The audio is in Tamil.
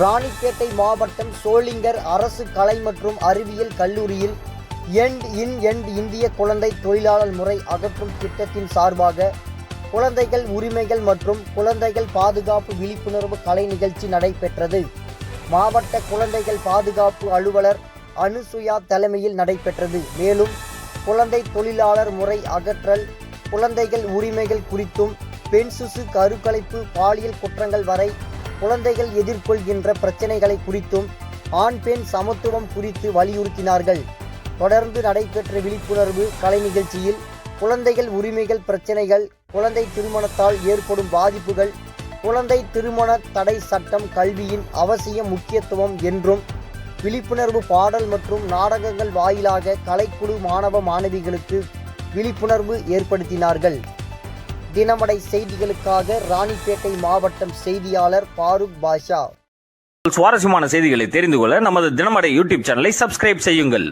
ராணிப்பேட்டை மாவட்டம் சோளிங்கர் அரசு கலை மற்றும் அறிவியல் கல்லூரியில் எண்ட் இன் எண்ட் இந்திய குழந்தை தொழிலாளர் முறை அகற்றும் திட்டத்தின் சார்பாக குழந்தைகள் உரிமைகள் மற்றும் குழந்தைகள் பாதுகாப்பு விழிப்புணர்வு கலை நிகழ்ச்சி நடைபெற்றது. மாவட்ட குழந்தைகள் பாதுகாப்பு அலுவலர் அனுசுயா தலைமையில் நடைபெற்றது. மேலும் குழந்தை தொழிலாளர் முறை அகற்றல் குழந்தைகள் உரிமைகள் குறித்தும் பெண் சிசு கருக்கலைப்பு பாலியல் குற்றங்கள் வரை குழந்தைகள் எதிர்கொள்கின்ற பிரச்சனைகளை குறித்தும் ஆண் பெண் சமத்துவம் குறித்து வலியுறுத்தினார்கள். தொடர்ந்து நடைபெற்ற விழிப்புணர்வு கலை நிகழ்ச்சியில் குழந்தைகள் உரிமைகள் பிரச்சனைகள் குழந்தை திருமணத்தால் ஏற்படும் பாதிப்புகள் குழந்தை திருமண தடை சட்டம் கல்வியின் அவசிய முக்கியத்துவம் என்றும் விழிப்புணர்வு பாடல் மற்றும் நாடகங்கள் வாயிலாக கலைக்குழு மாணவ மாணவிகளுக்கு விழிப்புணர்வு ஏற்படுத்தினார்கள். தினமடை செய்திகளுக்காக ராணிப்பேட்டை மாவட்டம் செய்தியாளர் ஃபாரூக் பாஷா. சுவாரஸ்யமான செய்திகளை தெரிந்து கொள்ள நமது தினமடை யூடியூப் சேனலை சப்ஸ்கிரைப் செய்யுங்கள்.